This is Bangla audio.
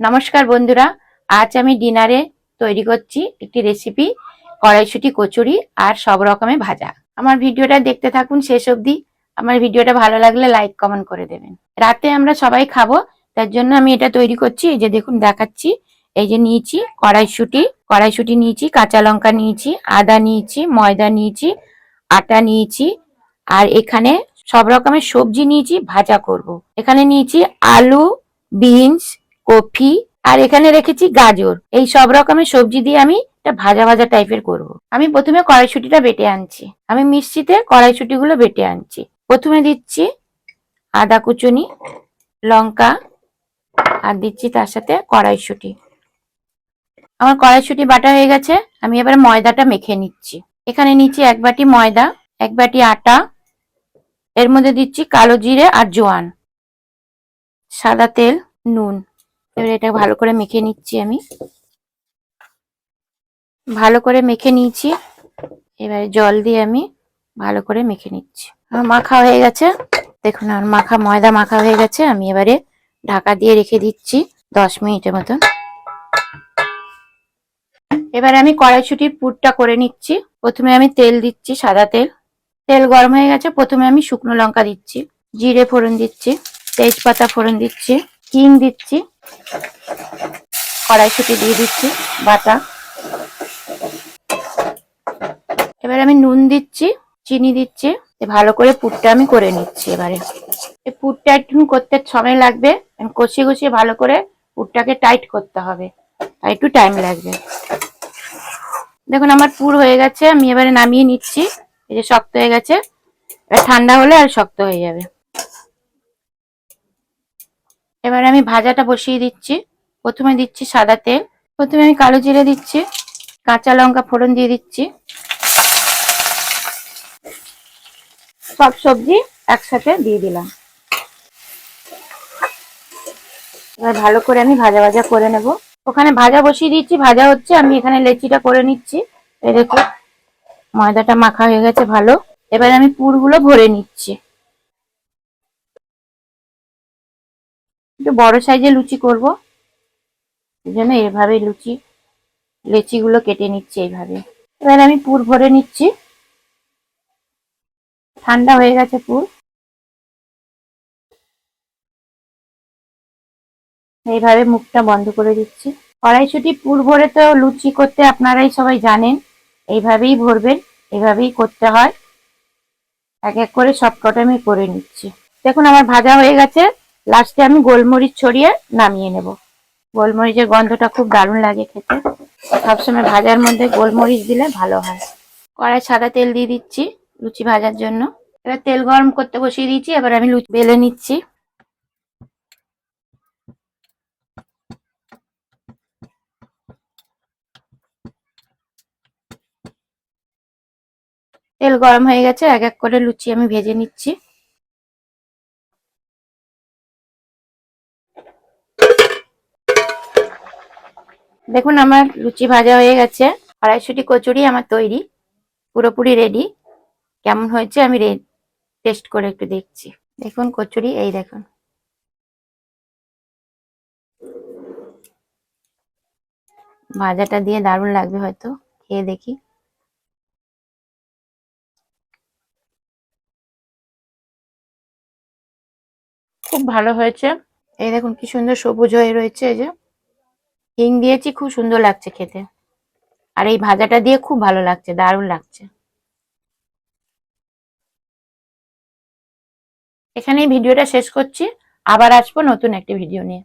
নমস্কার বন্ধুরা, আজ আমি ডিনারে তৈরি করছি একটি রেসিপি কড়াইশুটি, কচুরি আর সব রকমের ভাজা। আমার ভিডিওটা দেখতে থাকুন শেষ অবধি। আমার ভিডিওটা ভালো লাগলে লাইক কমেন্ট করে দেবেন। রাতে আমরা সবাই খাব, তার জন্য আমি এটা তৈরি করছি। এই যে দেখুন, দেখাচ্ছি। এই যে নিয়েছি কড়াইশুটি। কড়াইশুটি নিয়েছি, কাঁচা লঙ্কা নিয়েছি, আদা নিয়েছি, ময়দা নিয়েছি, আটা নিয়েছি আর এখানে সব রকমের সবজি নিয়েছি, ভাজা করব। এখানে নিয়েছি আলু, বিনস কফি আর এখানে রেখেছি গাজর। এই সব রকমের সবজি দিয়ে আমি একটা ভাজা ভাজা টাইপের করব। আমি প্রথমে কড়াইশুটিটা বেটে আনছি। আমি মিক্সিতে কড়াইশুটিগুলো বেটে আনছি। প্রথমে দিচ্ছি আদা কুচুনি, লঙ্কা আর দিচ্ছি তার সাথে কড়াইশুটি। আমার কড়াইশুটি বাটা হয়ে গেছে। আমি এবার ময়দাটা মেখে নিচ্ছি। এখানে নিচ্ছি এক বাটি ময়দা, এক বাটি আটা। এর মধ্যে দিচ্ছি কালো জিরে আর জোয়ান। সাদা তেল, নুন। এবার এটা ভালো করে মেখে নিচ্ছি আমি। ভালো করে মেখে নিয়েছি। এবারে জল দিয়ে আমি ভালো করে মেখে নিচ্ছি। আমার মাখা হয়ে গেছে। দেখুন, আমার মাখা, ময়দা মাখা হয়ে গেছে। আমি এবারে ঢাকা দিয়ে রেখে দিচ্ছি দশ মিনিটের মতন। এবারে আমি কড়াইশুটির পুরটা করে নিচ্ছি। প্রথমে আমি তেল দিচ্ছি, সাদা তেল। তেল গরম হয়ে গেছে। প্রথমে আমি শুকনো লঙ্কা দিচ্ছি। জিরে ফোড়ন দিচ্ছি। তেজপাতা ফোড়ন দিচ্ছি। কিং দিচ্ছি। কড়াইশুটি দিয়ে দিচ্ছি, বাটা। এবার আমি নুন দিচ্ছি, চিনি দিচ্ছি ভালো করে পুরটা আমি করে নিচ্ছি এবারে। এই পুরটা একটু করতে সময় লাগবে কষিয়ে কষিয়ে ভালো করে পুরটাকে টাইট করতে হবে আর একটু টাইম লাগবে। দেখুন আমার পুর হয়ে গেছে, আমি এবারে নামিয়ে নিচ্ছি, এই যে শক্ত হয়ে গেছে, এবার ঠান্ডা হলে আর শক্ত হয়ে যাবে। এবার আমি ভাজাটা বসিয়ে দিচ্ছি। প্রথমে দিচ্ছি সাদা তেল। প্রথমে আমি কালো জিরে দিচ্ছি, কাঁচা লঙ্কা ফোড়ন দিয়ে দিচ্ছি। সব সবজি একসাথে দিয়ে দিলাম। এবার ভালো করে আমি ভাজা ভাজা করে নেব। ওখানে ভাজা বসিয়ে দিচ্ছি ভাজা হচ্ছে, আমি এখানে লেচিটা করে নিচ্ছি। এই দেখো ময়দাটা মাখা হয়ে গেছে ভালো। এবার আমি পুরগুলো ভরে নিচ্ছি। একটু বড় সাইজে লুচি করব। এই জন্য এভাবে লুচি, লেচিগুলো কেটে নিচ্ছি এইভাবে। এবার আমি পুর ভরে নিচ্ছি। ঠান্ডা হয়ে গেছে পুর। এইভাবে মুখটা বন্ধ করে দিচ্ছি। কড়াইশুটি পুর ভরে তো লুচি করতে আপনারাই সবাই জানেন। এইভাবেই ভরবেন, এইভাবেই করতে হয়। এক এক করে সবকটা আমি করে নিচ্ছি। দেখুন আমার ভাজা হয়ে গেছে। লাস্টে আমি গোলমরিচ ছড়িয়ে নামিয়ে নেব। গোলমরিচের গন্ধটা খুব দারুণ লাগে খেতে। সবসময় ভাজার মধ্যে গোলমরিচ দিলে ভালো হয়। কড়াই সাদা তেল দিয়ে দিচ্ছি লুচি ভাজার জন্য। এবার তেল গরম করতে বসিয়ে দিয়েছি, এবার আমি লুচি বেলে নিচ্ছি। তেল গরম হয়ে গেছে, এক এক করে লুচি আমি ভেজে নিচ্ছি। দেখুন আমার লুচি ভাজা হয়ে গেছে। আড়াইশোটি কচুরি আমার তৈরি। পুরোপুরি রেডি কেমন হয়েছে আমি টেস্ট করে একটু দেখছি। দেখুন কচুরি এই দেখুন। ভাজাটা দিয়ে দারুণ লাগবে হয়তো। খেয়ে দেখি। খুব ভালো হয়েছে। এই দেখুন কি সুন্দর সবুজ হয়ে রয়েছে এই যে। হিং দিয়েছি, খুব সুন্দর লাগছে খেতে। আর এই ভাজাটা দিয়ে খুব ভালো লাগছে, দারুণ লাগছে। এখানেই ভিডিওটা শেষ করছি। আবার আসব নতুন একটি ভিডিও নিয়ে।